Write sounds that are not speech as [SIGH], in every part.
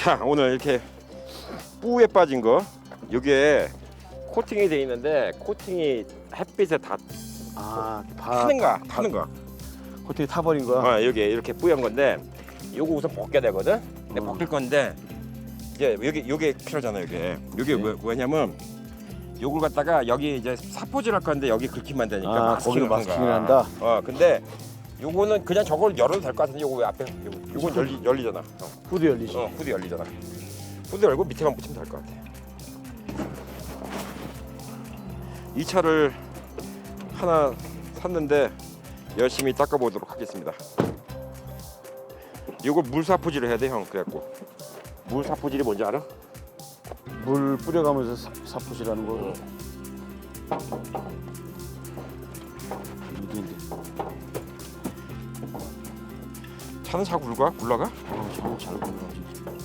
자 오늘 이렇게 뿌에 빠진 거 여기에 코팅이 돼 있는데 코팅이 햇빛에 다 아, 다 타는 거야 타는 거. 어떻게 타버린 거야? 어 여기 이렇게 뿌연 건데 요거 우선 벗겨야 되거든. 근데 어. 벗길 건데 이제 여기 요게 필요하잖아 요게. 요게 네. 왜, 왜냐면 요걸 갖다가 여기 이제 사포질 할 건데 여기 긁히면 안 되니까 아, 거야. 마스킹을 한다? 어 근데 요거는 그냥 저걸 열어도 될 것 같은데 요거 왜 앞에 요거, 요건 열리 열리잖아. 어. 후드 열리지. 어, 후드 열리잖아. 후드 열고 밑에만 붙이면 될 것 같아. 이 차를 하나 샀는데 열심히 닦아보도록 하겠습니다. 이거 물 사포질을 해야 돼, 형. 그래갖고 물 사포질이 뭔지 알아? 물 뿌려가면서 사, 사포질하는 거. 어. 이게 차는 잘 굴가? 굴러가? 어, 참잘 굴러가지.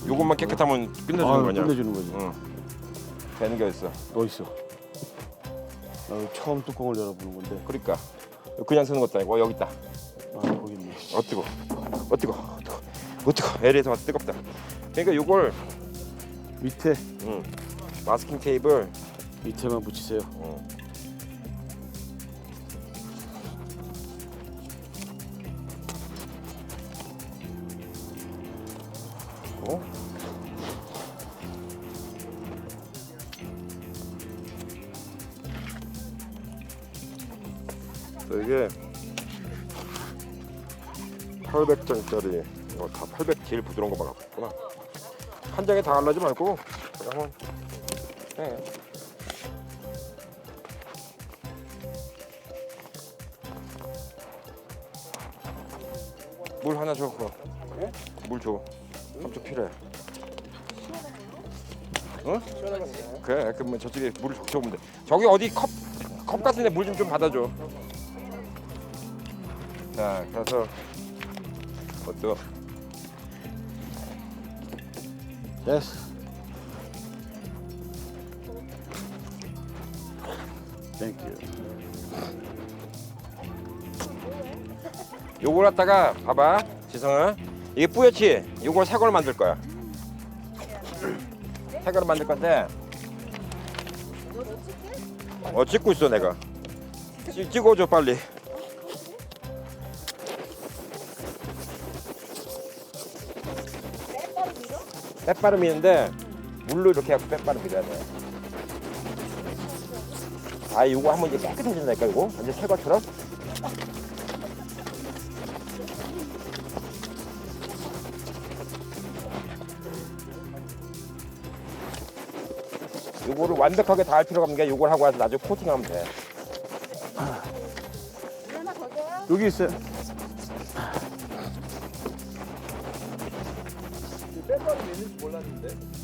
요것만 깨끗하면 끝내주는 아, 거냐? 끝내주는 거지. 응. 되는 게 있어. 어 있어. 나 처음 뚜껑을 열어보는 건데. 그러니까 그냥 쓰는 것도 아니고 어, 여기 있다. 아 거기 있네. 어 뜨거, 어 뜨거, 어 뜨거, 어 뜨거. LA에서 와서 뜨겁다. 그러니까 요걸 밑에 음, 마스킹 테이프를 밑에만 붙이세요. 어, 이게 800장짜리 이거 다 800 제일 부드러운 거만 갖고 있구나 한 장에 다 할라지 말고 그냥 해물 하나 줘. 그거. 물 줘. 좀 필요해. 어? 그래. 그러면 저쪽에 물을 적셔 오면 돼. 저기 어디 컵, 컵 같은 데 물 좀 좀 받아줘. 자, 그래서 어떠? 됐어. 땡큐. 요걸 갖다가 봐봐, 지성아. 이게 뿌옇지? 요걸 새 걸로 만들 거야. 새 걸로 만들 건데. 어 찍고 있어 내가. 찍, 찍어줘 빨리. 빼빠름 미는데 물로 이렇게 하고 빼빠름 밀어야 돼. 아 이거 한번 이제 깨끗해진다니까 이거 완전 새 것처럼. 요거를 완벽하게 다 할 필요가 없는 게 요걸 하고 와서 나중에 코팅하면 돼. 여기 있어요.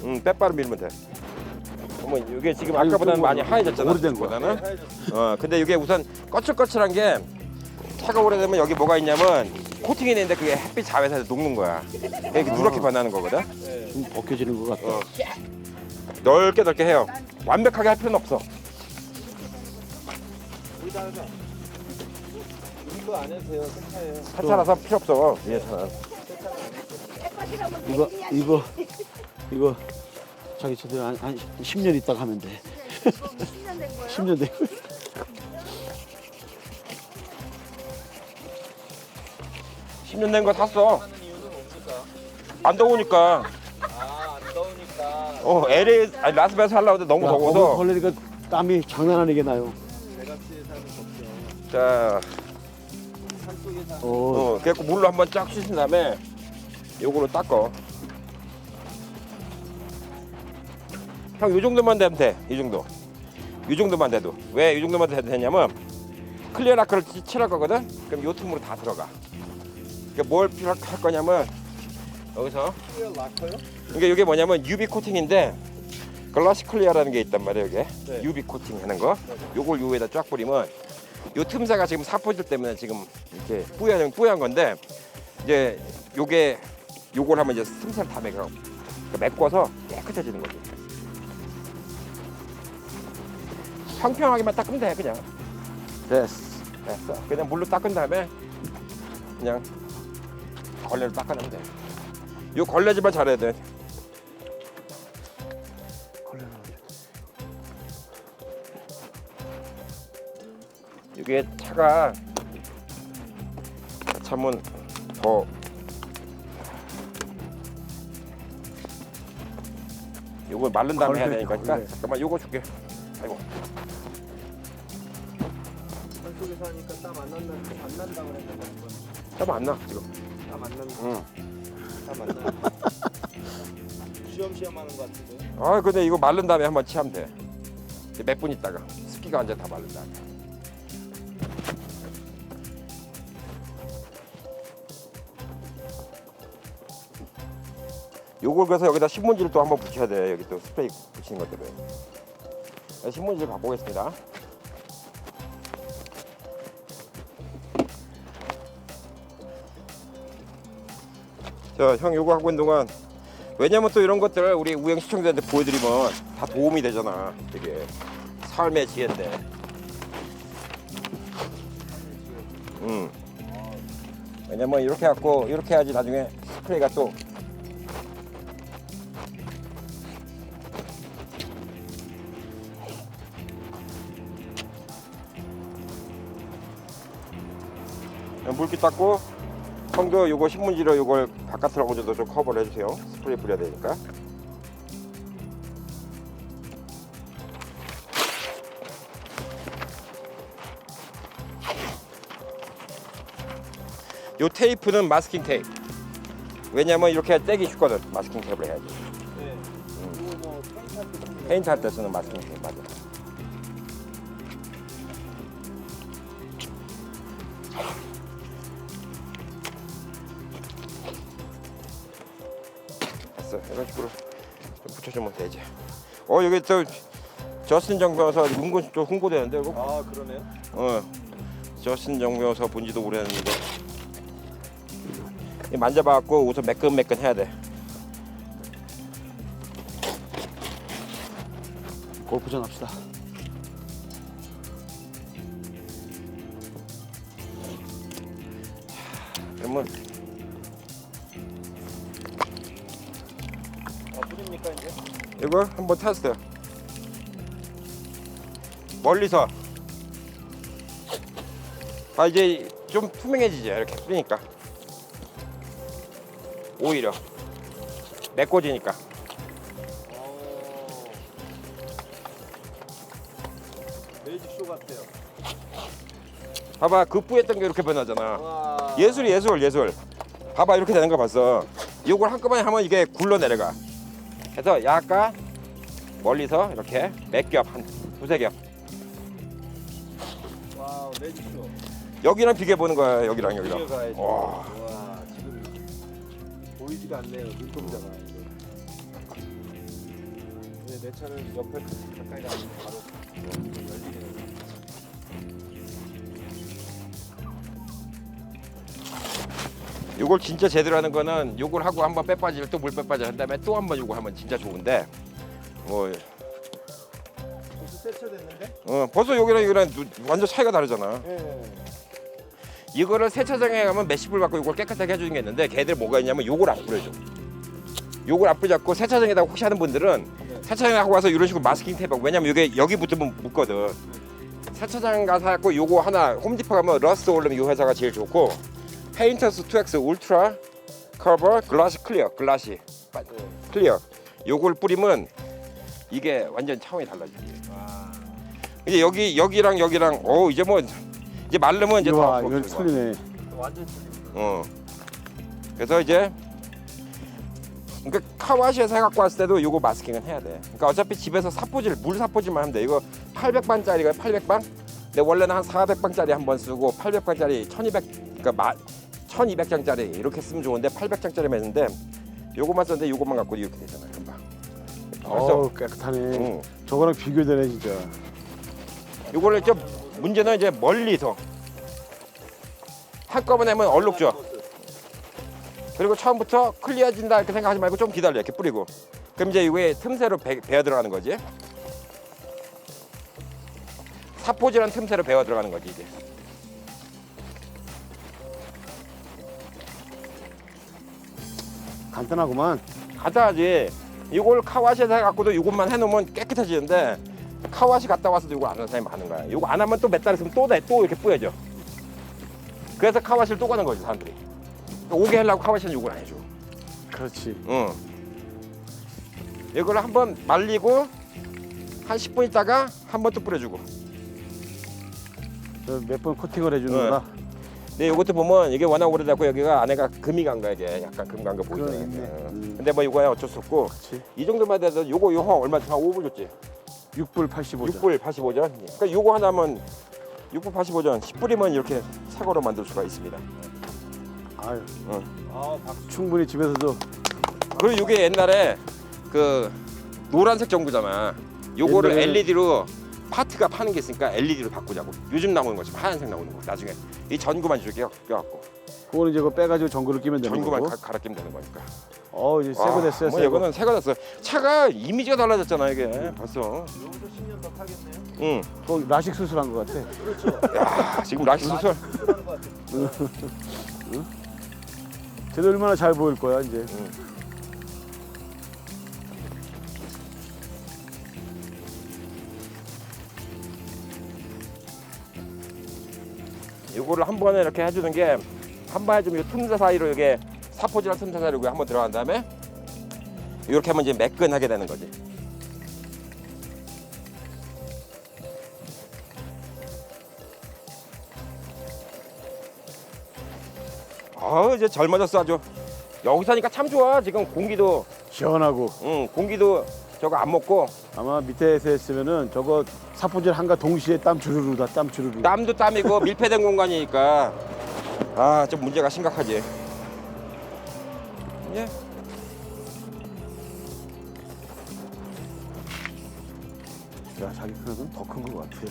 응, 빼빠로 밀면 돼. 그러면 이게 지금 아까보다는 많이 하얘졌잖아. 오래된 거야. 보다는. 어, 근데 이게 우선 거칠거칠한 게 차가 오래되면 여기 뭐가 있냐면 코팅이 되는데 그게 햇빛 자외선에 녹는 거야. 이게 누렇게 변하는 거거든. 좀 벗겨지는 것 같다. 어. 넓게 넓게 해요. 완벽하게 할 필요는 없어. 이거 안 해도 돼요. 괜찮아요. 세차라서 필요 없어. 위에서는. 이거 이거 이거 자기 저들 한, 한 10년 있다가 하면 돼. [LAUGHS] 10년 된 거예요? 10년 돼. 십년 된 거 샀어. 하는 이유는 뭡니까? 안 더우니까. 아, 안 더우니까 어, LA, 아니, 라스베가스 하려고 했는데 너무 더워서. 걸리니까 땀이 장난 아니게 나요. 사는. 자, 산속에 사는 어, 어, 그래갖고 물로 한번 쫙 씻은 다음에 요거로 닦어. 형, 요 정도만 되면 돼. 이 정도. 이 정도만 돼도. 왜 이 정도만 돼도 되냐면 클리어 라크를 치- 칠할 거거든? 그럼 요 틈으로 다 들어가. 그러니까 뭘 필요할 할 거냐면 여기서 클리어 락커요? 이게 이게 뭐냐면 UV 코팅인데 글라시 클리어라는 게 있단 말이에요, 이게. 네. UV 코팅 하는 거. 요걸 요 위에다 쫙 뿌리면 요 틈새가 지금 사포질 때문에 지금 이렇게 뿌연 뿌연 건데 이제 요게 요걸 하면 이제 승산 다 맥어. 그러니까 메꿔서 깨끗해지는 거죠. 평평하게만 닦으면 돼 그냥. 됐어. 됐어. 그냥 물로 닦은 다음에 그냥 걸레로 닦아내면 돼. 요 걸레질만 잘해야 돼. 이게 차가 차문 더 요거 마른 다음에 해야 되니까. 걸레. 잠깐만 요거 줄게. 아이고. 산속에서 하니까 땀안 난다 안 난다 그랬는데 땀안나 지금. 땀안 난다. 응. 땀안 난다 [LAUGHS] 시험시험 하는 것 같은데. 아 근데 이거 마른 다음에 한번 치하면 돼. 몇분 있다가. 습기가 완전 다 마른 다음에. 요걸 그래서 여기다 신문지를 또 한번 붙여야 돼. 여기 또 스프레이 붙이는 것들은. 네, 신문지를 가보겠습니다. 자, 형 요거 하고 있는 동안 왜냐면 또 이런 것들 우리 우영 시청자한테 보여드리면 다 도움이 되잖아. 되게 삶의 지혜인데. 음. 왜냐면 이렇게 갖고 이렇게 해야지 나중에 스프레이가 또 물기 닦고 형도 요거 신문지로 요걸 바깥으로 먼저 좀 커버를 해주세요. 스프레이 뿌려야 되니까. 요 테이프는 마스킹 테이프. 왜냐면 이렇게 떼기 쉽거든. 마스킹 테이프를 해야지. 네 이거 뭐 페인트 할 때 쓰는 마스킹 테이프 이런 식으로 좀 붙여주면 되지. 어 여기 또 저스틴 정 변호사 은근 좀 홍보되는데 이거. 아 그러네요 어. 저스틴 정 변호사 본지도 오래됐는데. 이 만져봐갖고 우선 매끈매끈 해야 돼. 골프전 합시다. 이거 한번 테스트. 멀리서. 아 이제 좀 투명해지죠 이렇게 뿌리니까. 오히려 메꿔지니까. 어 매직쇼 같아요 봐봐 그 뿌였던 게 이렇게 변하잖아. 와 예술이 예술 예술. 봐봐 이렇게 되는 거 봤어. 이걸 한꺼번에 하면 이게 굴러 내려가. 그래서 약간 멀리서 이렇게 몇 겹 한 두세 겹. 와우 매직쇼 여기랑 비교해 보는 거야 여기랑 여기랑. 와. 와 지금 보이지가 않네요 눈동자가 이거 근데 내 차는 옆에 가까이 가면 바로 열리네요 요걸 진짜 제대로 하는 거는 요걸 하고 한번 빼빠지를 또 물 빼빠지 한 다음에 또 한번 요거 하면 진짜 좋은데 뭐 벌써 세차됐는데? 어, 벌써 여기랑 여기랑 누- 완전 차이가 다르잖아. 예 이거를 세차장에 가면 몇십 불 받고 이걸 깨끗하게 해주는 게 있는데 걔들 뭐가 있냐면 요걸 안 뿌려줘. 요걸 안 뿌려잡고 세차장에다 혹시 하는 분들은 세차장에 하고 와서 이런 식으로 마스킹 테이프하고 왜냐면 이게 여기 붙으면 묻거든. 세차장 가서 갖고 요거 하나 홈디포 가면 러스트 올르면 요 회사가 제일 좋고 페인터스 2X 울트라 커버 글라시 클리어 글라시 빠- 클리어 요걸 뿌리면 이게 완전 차원이 달라지지. 와 이제 여기 여기랑 여기랑 어 이제 뭐 이제 말르면 이제 와 다 이거 없어져. 틀리네. 완전 어. 그래서 이제 그러니까 카와시에서 해갖고 왔을 때도 요거 마스킹은 해야 돼. 그러니까 어차피 집에서 사포질 물 사포질만 하면 돼. 이거 800반짜리가 800방. 근데 원래는 한 400방짜리 한 번 쓰고 800방짜리 1200 그러니까 마, 1200장짜리 이렇게 쓰면 좋은데 800장짜리만 했는데 요거만 썼는데 요거만 갖고 이렇게 되잖아. 금 방. 그래서 어우 깨끗하네. 응. 저거랑 비교되네 진짜. 요거를 이제 문제는 이제 멀리서 한꺼번에 하면 얼룩져. 그리고 처음부터 클리어진다 이렇게 생각하지 말고 좀 기다려 이렇게 뿌리고 그럼 이제 이게 틈새로 배, 배어 들어가는 거지 사포질한 틈새로 배어 들어가는 거지 이게 간단하구만. 간단하지 이걸 카와시에서 해갖고도 이것만 해놓으면 깨끗해지는데 카와시 갔다 와서도 이거 안 하는 사람이 많은 거야. 이거 안 하면 또 몇 달 있으면 또, 내- 또 이렇게 뿌여져. 그래서 카와시를 또 가는 거지 사람들이. 오게 하려고 카와시는 이걸 안 해줘. 그렇지. 응. 이걸 한번 말리고 한 10분 있다가 한 번 또 뿌려주고. 몇 번 코팅을 해주는구나. 근데 이것도 보면 이게 워낙 오래됐고 여기가 안에가 금이 간 거야 이게 약간 금 간 거 보이잖아. 그거 있네. 응. 음. 근데 뭐 이거야 어쩔 수 없고 그렇지. 이 정도만 돼도 요거 요거 얼마 한 5불 줬지? 6불 85전. 6불 85전. 그러니까 요거 하나면 6불 85전 10불이면 이렇게 사고로 만들 수가 있습니다. 아유, 아 박수. 충분히 집에서도 그리고 이게 옛날에 그 노란색 전구잖아. 요거를 옛날에- LED로 파트가 파는 게 있으니까 LED로 바꾸자고. 요즘 나오는 거지 하얀색 나오는 거. 나중에 이 전구만 이렇게 껴갖고 그거는 이제 그거 빼가지고 전구를 끼면 되는 전구만 거고. 가, 갈아 끼면 되는 거니까. 어 이제 새거 됐어요. 뭐 새거. 이거는 새거 됐어. 차가 이미지가 달라졌잖아 이게 벌써. 여기도 10년 더 타겠네요. 응. 그 라식 수술한 것 같아. 야 지금 라시 수술. 쟤도 얼마나 잘 보일 거야 이제. 요거를 한 번에 이렇게 해주는 게 한번 해주면 요 틈새 사이로 이게 사포질한 틈새 사이로 한번 들어간 다음에 이렇게 하면 이제 매끈하게 되는 거지. 아 이제 젊어졌어 아주. 여기 사니까 참 좋아. 지금 공기도 시원하고 응 공기도 저거 안 먹고 아마 밑에서 했으면은 저거 사포질 한가 동시에 땀 주르르다 땀 주르르. 땀도 땀이고 밀폐된 공간이니까 아 좀 문제가 심각하지. 예. 야 자기 편은 더 큰 것 같아.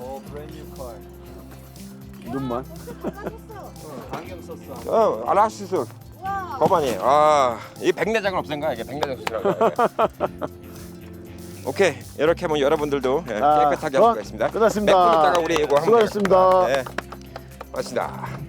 어뉴 카. 눈만. 안경 썼어. 어, 알라시 거만이. 아, 이 백내장은 없앤 거야 이게 백내장 수술하고. 오케이 이렇게 하면 여러분들도 예, 아, 깨끗하게 할 어, 수가 있습니다. 끝났습니다. 맥주를 따가 우리 이거 한번 수고하셨습니다. 네, 맞습니다.